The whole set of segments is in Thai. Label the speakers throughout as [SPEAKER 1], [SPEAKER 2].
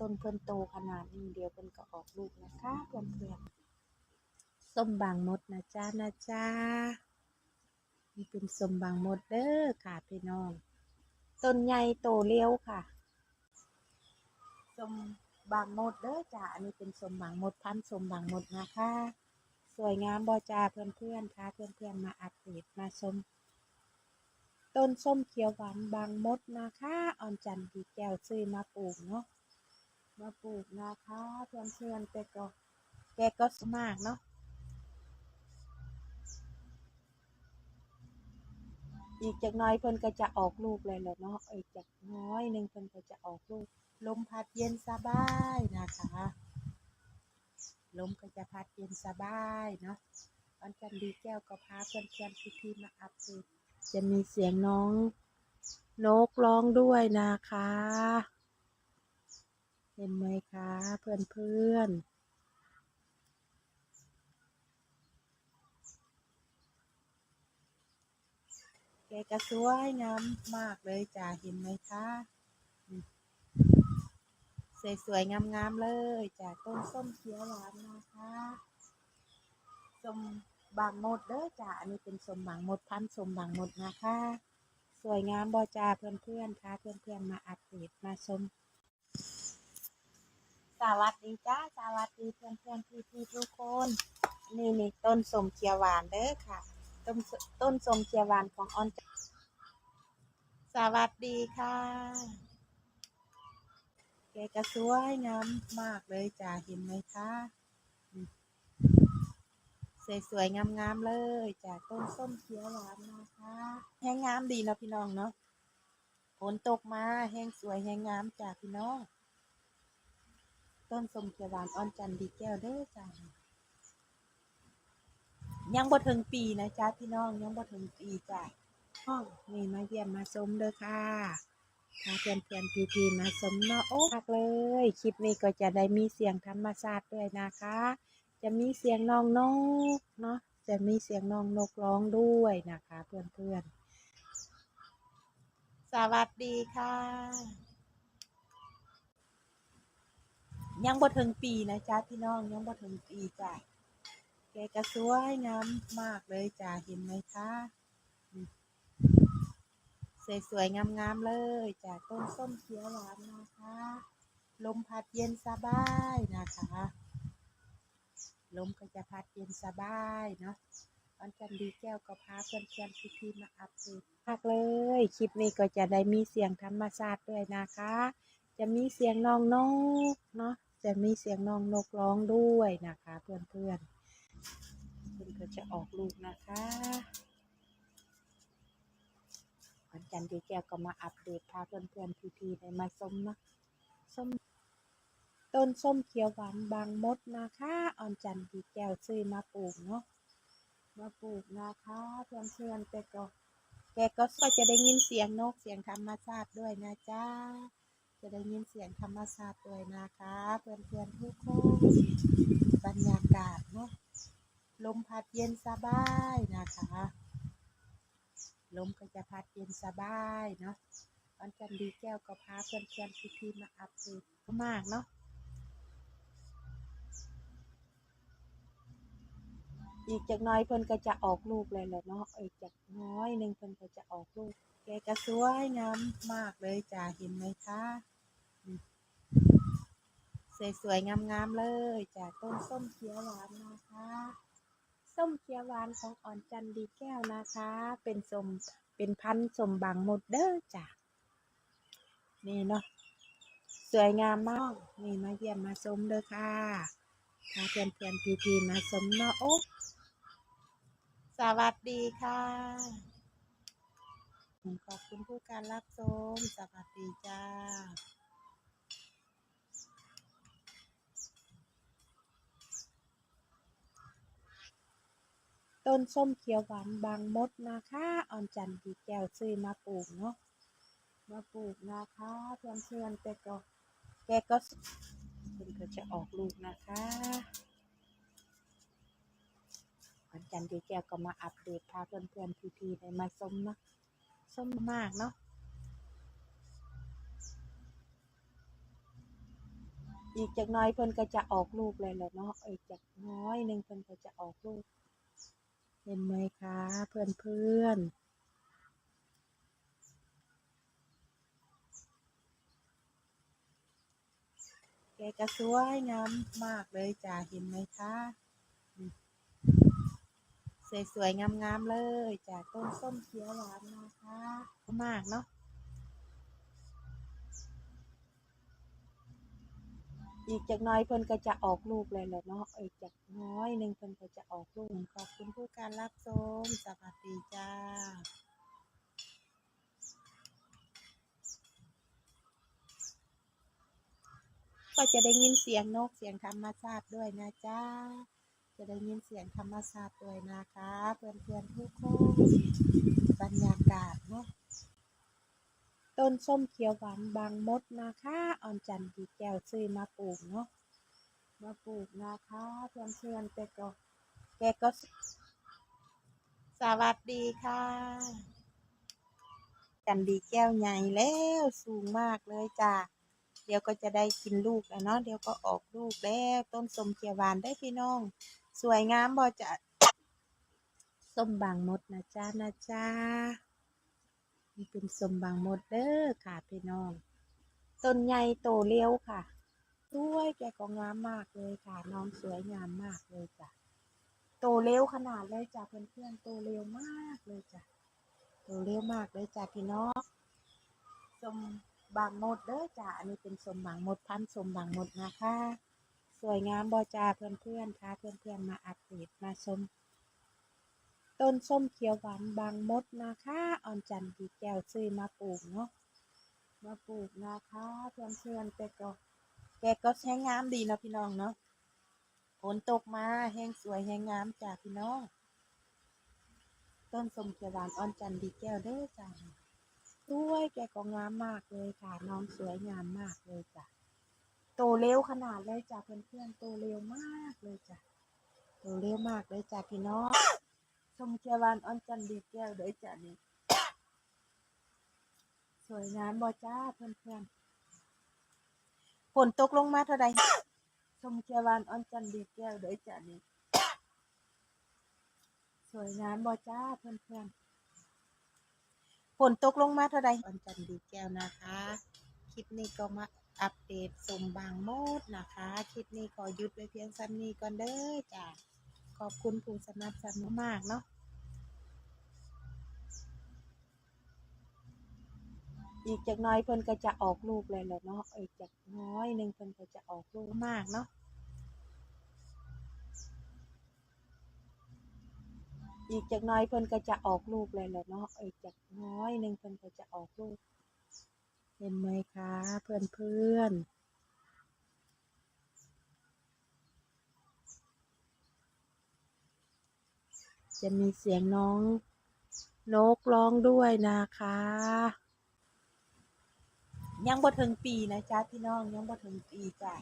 [SPEAKER 1] ต้นเพิ่นโตขนาดนี้เดี๋ยวเพิ่นก็ออกลูกนะคะเพื่อนๆส้มบางมดนะจ๊ะนะจ๊ะนี่เป็นส้มบางมดเด้อค่ะพี่น้องต้นใหญ่โตเร็วค่ะส้มบางมดเด้อจ้ะอันนี้เป็นส้มบางมดพันธุ์ส้มบางมดนะคะสวยงามบ่จ้าเพื่อนๆค่ะเพื่อนๆมาอัปเดตมาชมต้นส้มเขียวหวานบางมดนะคะ ออนจันทร์ดีแก้วซื้อมาปลูกเนาะ มาปลูกนะคะเพื่อนๆแต่ก็แกก็สมากเนาะอีกจากน้อยเพิ่นก็จะออกลูกเลยแหละเนาะอีกจากน้อยหนึ่งเพิ่นก็จะออกลูก ลมพัดเย็นสบายนะคะ ลมก็จะพัดเย็นสบายเนาะออนจันทร์ดีแก้วก็พาเพื่อนๆพี่ๆมาอัปเดตจะมีเสียงน้องนกร้องด้วยนะคะ เห็นไหมคะเพื่อนเพื่อนแกก็สวยงามมากเลยจ้าเห็นไหมคะสวยสวยๆงามๆเลยจากต้นส้มเขียวหวานนะคะสมบางมดเด้อจ้าอันนี้เป็นสมบางมดพันสมบางมดนะคะ สวยงามบอจ้าเพื่อนๆค่ะเพื่อนๆมาอัปเดตมาชม สวัสดีจ้าสวัสดีเพื่อนๆพี่ๆทุกคน นี่นี่ต้นสมเขียวหวานเด้อค่ะ ต้นต้นสมเขียวหวานของออนสวัสดีค่ะแกก็สวยงามมากเลยจ้าเห็นไหมคะสวยๆงามๆเลยจากต้นส้มเขียวหวานนะคะแห้งงามดีเนาะพี่น้องเนาะฝนตกมาแห้งสวยแห้งงามจากพี่น้อง ต้นสมเขียวหวานอ่อนจันดีแก้วเด้อจ้ายังบ่ถึงปีนะจ๊ะพี่น้องยังบ่ถึงปีจ้ะห้องนี่มาเยี่ยมมาชมเด้อค่ะพาเพื่อนเพื่อนพี่ๆมาชมเนาะโอ้มากเลย คลิปนี้ก็จะได้มีเสียงธรรมชาติด้วยนะคะ จะมีเสียงน้องนกเนาะจะมีเสียงน้องนกร้องด้วยนะคะ เพื่อนๆสวัสดีค่ะ ยังบ่ถึงปีนะจ๊ะพี่น้องยังบ่ถึงปีจ้ะแกก็สวยงามมากเลยจ้ะเห็นไหมคะสวยๆงามๆเลยจากต้นส้มเขียวหวานนะคะ ลมพัดเย็นสบายนะคะ ลมก็จะพัดเย็นสบายเนาะตอนจันดีแก้วก็พาเพื่อนเพื่อนๆพี่ๆมาอัปเดตมากเลย คลิปนี้ก็จะได้มีเสียงธรรมชาติด้วยนะคะ จะมีเสียงน้องนกเนาะ จะมีเสียงน้องนกร้องด้วยนะคะเพื่อนเพื่อนๆเพื่อนก็จะออกลูกนะคะวันจันทร์ดีแก้วก็มาอัปเดตพาเพื่อนเพื่อนๆพี่ๆได้มาชมนาะชมต้นส้มเขียวหวานบางมดนะคะออนจันทร์ดีแก้วซื้อมาปลูกเนาะมาปลูกนะคะเพื่อนๆแต่ก็แกก็ก็จะได้ยินเสียงนกเสียงธรรมชาติด้วยนะจ๊ะ จะได้ยินเสียงธรรมชาติด้วยนะคะเพื่อนๆทุกคนบรรยากาศเนาะลมพัดเย็นสบายนะคะลมก็จะพัดเย็นสบายเนาะออนจันทร์ดีแก้วก็พาเพื่อนๆพี่ๆมาอัปเดตมากเนาะอีกจากน้อยเพิ่นก็จะออกลูกเลยแหละเนาะอีกจากน้อยหนึ่งเพิ่นก็จะออกลูกแกก็สวยงามมากเลยจ้าเห็นไหมคะ สวยๆ งามๆ เลย จากต้นส้มเขียวหวานนะคะ ส้มเขียวหวานของอ่อนจันดีแก้วนะคะ เป็นส้มเป็นพันธุ์ส้มบางมดเด้อจ้ะนี่เนาะสวยงามมากนี่มาเยี่ยมมาชมเด้อค่ะพาเพื่อนเพื่อนพี่ๆมาชมเนาะโอ้สวัสดีค่ะขอบคุณผู้การรับชมสวัสดีจ้า ต้นส้มเขียวหวานบางมดนะคะออนจันทร์ดีแก้วซื้อมาปลูกเนาะมาปลูกนะคะเพื่อนเพื่อนๆแต่ก็แกก็เพิ่นก็จะออกลูกนะคะวันจันทร์ดีแก้วก็มาอัปเดตพาเพื่อนๆพี่ๆได้มาชมเนาะชมมากเนาะอีกจากน้อยเพิ่นก็จะออกลูกเลยแหละเนาะอีกจากน้อยหนึ่งเพิ่นก็จะออกลูก ห็นไหมคะเพื่อนเพื่อนแกก็สวยงามมากเลยจ้าเห็นไหมคะสวยๆงามๆเลยจากต้นส้มเขียวหวานนะคะ มากเนาะ อีกจากหน้อยเพิ่นก็จะออกลูกเลยแหละเนาะอีกจากน้อยหนึ่งเพิ่นก็จะออกลูกขอบคุณผู้การรับชมสวัสดีจ้าก็จะได้ยินเสียงนกเสียงธรรมชาติด้วยนะจ้าจะได้ยินเสียงธรรมชาติด้วยนะคะเพื่อนๆทุกคนบรรยากาศเนาะ ต้นส้มเขียวหวานบางมดนะคะออนจันดีแก้วซื้อมาปลูกเนาะมาปลูกนะคะเพื่อนเพื่อนๆแต่ก็แกก็ สวัสดีค่ะ จันดีแก้วใหญ่แล้วสูงมากเลยจ้าเดี๋ยวก็จะได้กินลูกแล้วเนาะเดี๋ยวก็ออกลูกแล้วต้นส้มเขียวหวานได้พี่น้อง สวยงามบ่จะส้มบางมดนะจ้านะจ้า นี่เป็นสมบางมดเด้อค่ะพี่น้องต้นใหญ่โตเร็วค่ะสวยแกก็งามมากเลยค่ะ น้องสวยงามมากเลยจ้ะโตเร็วขนาดเลยจ้ะเพื่อนๆโตเร็วมากเลยจ้ะโตเร็วมากเลยจ้ะพี่น้องสมบางมดเด้อจ้ะอันนี้เป็นสมบางมดพันสมบางมดนะคะ สวยงามบ่จ้าเพื่อนๆค่ะเพื่อนๆมาอัปเดตมาชม ต้นส้มเขียวหวานบางมดนะคะออนจันทร์ดีแก้วซื้อมาปลูกเนาะมาปลูกนะคะเพื่อนเพื่อนแต่ก็แกก็ใช้งามดีนะพี่น้องเนาะฝนตกมาแห้งสวยแห้งงามจ้าพี่น้อง ต้นส้มเขียวหวานออนจันทร์ดีแก้วเด้อจ้าด้วยแกก็งามมากเลยค่ะน้องสวยงามมากเลยจ้ะโตเร็วขนาดเลยจ้ะเพื่อนเพื่อนโตเร็วมากเลยจ้ะโตเร็วมากเลยจ้ะพี่น้อง ชมเขียวหวานอ่อนจันดีแก้วเด้อจ้ะนี่สวยงามบ่จ้าเพื่อนๆฝนตกลงมาเท่าใดชมเขียวหวานอ่อนจันดีแก้วเด้อจ้ะนี่สวยงามบ่จ้าเพื่อนๆฝนตกลงมาเท่าใดอ่อนจันดีแก้วนะคะ คลิปนี้ก็มาอัปเดตสมบางโมดนะคะ คลิปนี้ขอหยุดไว้เพียงซ้ำนี้ก่อนเด้อจ้ะ ขอบคุณผู้สนับสนุนมากเนาะอีกจากน้อยเพิ่นก็จะออกลูกเลยแหละเนาะอีกจากน้อยหนึ่งเพิ่นก็จะออกลูกมากเนาะอีกจากน้อยเพิ่นก็จะออกลูกเลยแหละเนาะอีกจากน้อยหนึ่งเพิ่นก็จะออกลูก เห็นไหมคะเพื่อนเพื่อน จะมีเสียงน้องนกร้องด้วยนะคะ ยังบ่ถึงปีนะจ๊ะพี่น้องยังบ่ถึงปีจ้ะ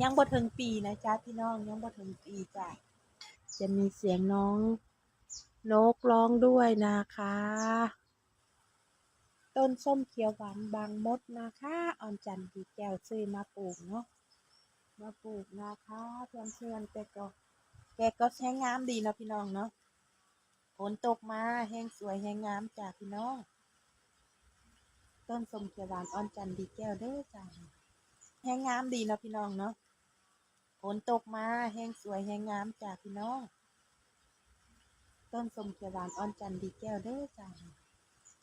[SPEAKER 1] ยังบ่ถึงปีนะจ๊ะพี่น้องยังบ่ถึงปีจ้ะจะมีเสียงน้องนกร้องด้วยนะคะ ต้นส้มเขียวหวานบางมดนะคะออนจันทร์ดีแก้วซื้อมาปลูกเนาะมาปลูกนะคะเพื่อนเพื่อนๆแต่ก็ แกก็ใช้งามดีเนาะพี่น้องเนาะฝนตกมาแห้งสวยแห้งงามจ้ะพี่น้องต้นส้มเขียวหวานอ่อนจันทร์ดีแก้วเด้อจ้าแห้งงามดีเนาะพี่น้องเนาะฝนตกมาแห้งสวยแห้งงามจ้าพี่น้อง ต้นส้มเขียวหวานอ่อนจันทร์ดีแก้วเด้อจ้า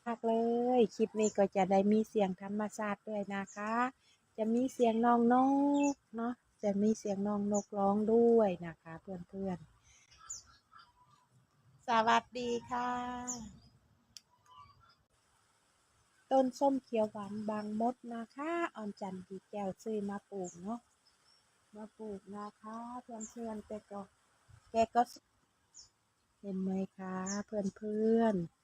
[SPEAKER 1] มากเลย คลิปนี้ก็จะได้มีเสียงธรรมชาติด้วยนะคะ จะมีเสียงน้องนกเนาะ จะมีเสียงน้องนกร้องด้วยนะคะเพื่อนๆ สวัสดีค่ะ ต้นส้มเขียวหวานบางมดนะคะอ่อนจันทร์ดีแก้วซื้อมาปลูกเนาะ มาปลูกนะคะเพื่อนๆแต่ก็แกก็เห็นไหมคะเพื่อนๆ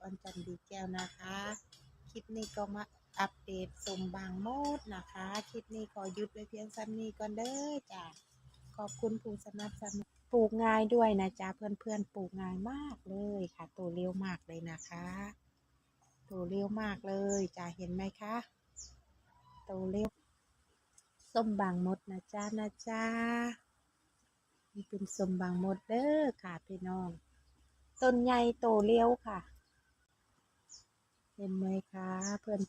[SPEAKER 1] อ่อนจันทร์ดีแก้วนะคะ คลิปนี้ก็มาอัปเดตสมบางโมดนะคะ คลิปนี้ขอหยุดไว้เพียงซ้ำนี้ก่อนเด้อจ้ะขอบคุณผู้สนับสนุนปลูกง่ายด้วยนะจ๊ะเพื่อนๆปลูกง่ายมากเลยค่ะโตเร็วมากเลยนะคะโตเร็วมากเลยจ้าเห็นไหมคะโตเร็วส้มบางมดนะจ๊ะนะจ๊ะนี่เป็นส้มบางมดเด้อค่ะพี่น้องต้นใหญ่โตเร็วค่ะ เห็นไหมคะเพื่อน